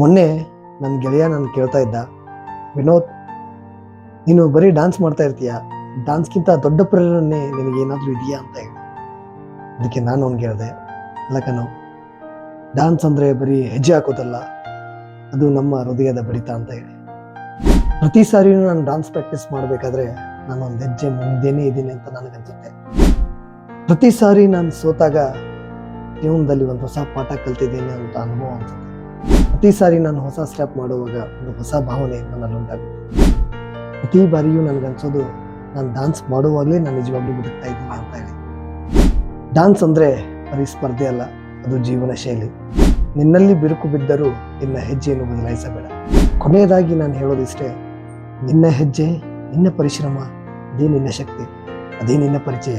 ಮೊನ್ನೆ ನನ್ನ ಗೆಳೆಯ ನಾನು ಕೇಳ್ತಾ ಇದ್ದ, ವಿನೋದ್, ನೀನು ಬರೀ ಡಾನ್ಸ್ ಮಾಡ್ತಾ ಇರ್ತೀಯ? ಡಾನ್ಸ್ಗಿಂತ ದೊಡ್ಡ ಪ್ರೇರಣೆ ನಿನಗೆ ಏನಾದರೂ ಇದೆಯಾ? ಅಂತ ಹೇಳಿ. ಅದಕ್ಕೆ ನಾನು ಅವ್ನಿಗೆ ಹೇಳಿದೆ, ಅಲ್ಲ ಕಣೋ ಡಾನ್ಸ್ ಅಂದರೆ ಬರೀ ಹೆಜ್ಜೆ ಹಾಕೋದಲ್ಲ, ಅದು ನಮ್ಮ ಹೃದಯದ ಬಡಿತ ಅಂತ ಹೇಳಿ. ಪ್ರತಿ ಸಾರಿನೂ ನಾನು ಡಾನ್ಸ್ ಪ್ರಾಕ್ಟೀಸ್ ಮಾಡಬೇಕಾದ್ರೆ ನಾನು ಒಂದು ಹೆಜ್ಜೆ ಮುಂದೇನೆ ಇದ್ದೀನಿ ಅಂತ ನನಗನ್ಸುತ್ತೆ. ಪ್ರತಿ ಸಾರಿ ನಾನು ಸೋತಾಗ ಜೀವನದಲ್ಲಿ ಒಂದು ಹೊಸ ಪಾಠ ಕಲ್ತಿದ್ದೀನಿ ಅಂತ ಅನುಭವ ಅನ್ಸುತ್ತೆ. ಪ್ರತಿ ಸಾರಿ ನಾನು ಹೊಸ ಸ್ಟೆಪ್ ಮಾಡುವಾಗ ಒಂದು ಹೊಸ ಭಾವನೆ ನನ್ನಲ್ಲಿ ಉಂಟಾಗುತ್ತೆ. ಪ್ರತಿ ಬಾರಿಯೂ ನನಗನ್ಸೋದು ನಾನು ಡಾನ್ಸ್ ಮಾಡುವಾಗಲೇ ನಾನು ನಿಜವಾಗ್ಲೂ ಬದುಕ್ತಾ ಇದ್ದೀನಿ ಅಂತ ಹೇಳಿ. ಡಾನ್ಸ್ ಅಂದರೆ ಬರೀ ಸ್ಪರ್ಧೆ ಅಲ್ಲ, ಅದು ಜೀವನ ಶೈಲಿ. ನಿನ್ನಲ್ಲಿ ಬಿರುಕು ಬಿದ್ದರೂ ನಿನ್ನ ಹೆಜ್ಜೆಯನ್ನು ಬದಲಾಯಿಸಬೇಡ. ಕೊನೆಯದಾಗಿ ನಾನು ಹೇಳೋದಿಷ್ಟೇ, ನಿನ್ನ ಹೆಜ್ಜೆ, ನಿನ್ನ ಪರಿಶ್ರಮ, ಅದೇ ನಿನ್ನ ಶಕ್ತಿ, ಅದೇ ನಿನ್ನ ಪರಿಚಯ.